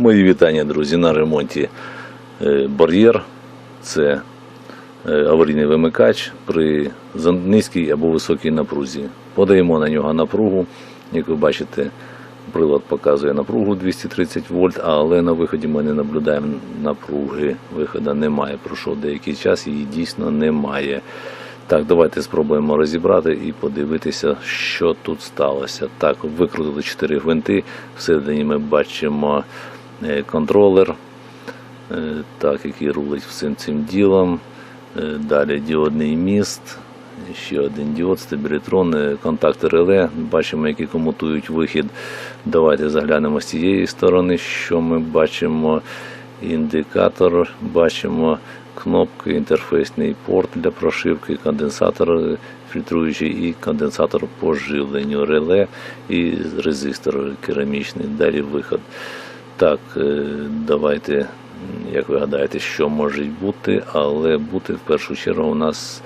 Мої вітання, друзі, на ремонті е, бар'єр. Це е, аварійний вимикач при низькій або високій напрузі. Подаємо на нього напругу. Як ви бачите, прилад показує напругу 230 вольт, але на виході ми не наблюдаємо напруги. Виходу немає. Пройшов деякий час, її дійсно немає. Так, давайте спробуємо розібрати і подивитися, що тут сталося. Так, викрутили 4 гвинти. Всередині ми бачимо контролер, е, так, який рулить всім цим ділом. Е, Далі діодний міст, ще один діод, стабілітрон, е, контакти реле. Бачимо, які комутують вихід. Давайте заглянемо з цієї сторони, що ми бачимо. Індикатор, бачимо кнопки, інтерфейсний порт для прошивки, конденсатор е, фільтруючий і конденсатор по живленню реле і резистор керамічний. Далі виход. Так, е, давайте, як ви гадаєте, що може бути, але бути в першу чергу у нас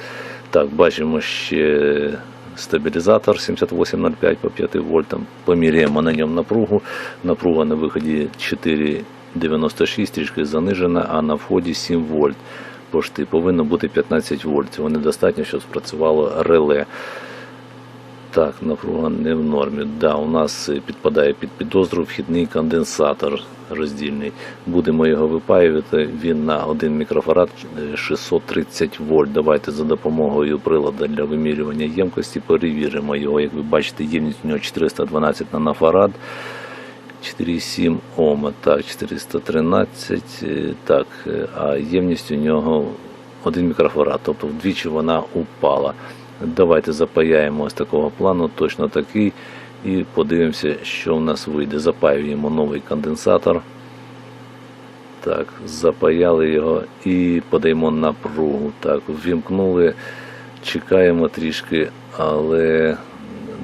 так, бачимо ще стабілізатор 7805 по 5 вольтам. Поміряємо на ньому напругу. Напруга на виході 4,96, трішки занижена, а на вході 7 вольт. Пошти повинно бути 15 вольт. Цього недостатньо, щоб спрацювало реле. Так, напруга не в нормі. Да, у нас е, підпадає під підозру вхідний конденсатор роздільний. Будемо його випаювати. Він на 1 мікрофарад е, 630 вольт. Давайте за допомогою прилада для вимірювання ємкості перевіримо його. Як ви бачите, ємність у нього 412 нанофарад. 4,7 Ома, так, 413, е, так, е, а ємність у нього 1 мікрофарад, тобто вдвічі вона упала. Давайте запаяємо ось такого плану, точно такий, і подивимося, що в нас вийде. Запаюємо новий конденсатор. Так, запаяли його і подаємо напругу. Так, ввімкнули, чекаємо трішки, але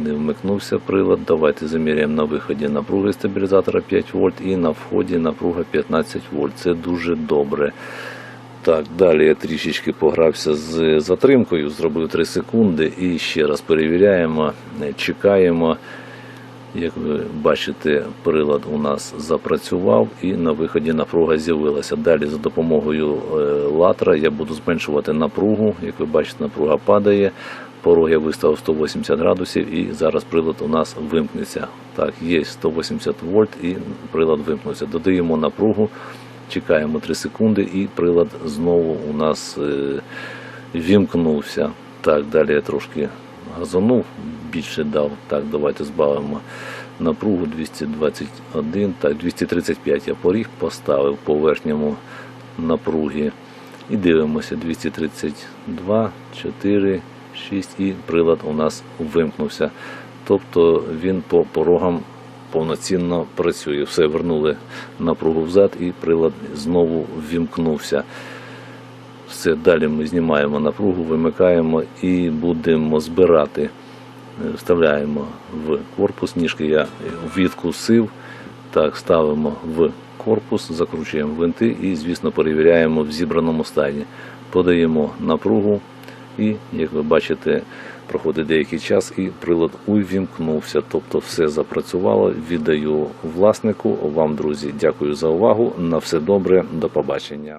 не вмикнувся прилад. Давайте заміряємо на виході напруги стабілізатора 5 вольт і на вході напруга 15 вольт. Це дуже добре. Так, далі я трішечки погрався з затримкою, зробив 3 секунди і ще раз перевіряємо, чекаємо. Як ви бачите, прилад у нас запрацював і на виході напруга з'явилася. Далі за допомогою е, латра я буду зменшувати напругу. Як ви бачите, напруга падає. Порог я виставив 180 градусів і зараз прилад у нас вимкнеться. Так, є 180 вольт і прилад вимкнувся. Додаємо напругу, чекаємо 3 секунди і прилад знову у нас е, вімкнувся. Так, далі я трошки газанув, більше дав. Так, давайте збавимо напругу 221, так, 235 я поріг поставив по верхньому напругі. І дивимося 232, 4, 6 і прилад у нас вимкнувся. Тобто він по порогам повноцінно працює. Все, вернули напругу взад і прилад знову вімкнувся. Все, далі ми знімаємо напругу, вимикаємо і будемо збирати. Е, Вставляємо в корпус, ніжки я відкусив. Так, ставимо в корпус, закручуємо гвинти і, звісно, перевіряємо в зібраному стані. Подаємо напругу і, як ви бачите, проходить деякий час і прилад увімкнувся. Тобто все запрацювало. Віддаю власнику. Вам, друзі, дякую за увагу. На все добре, до побачення.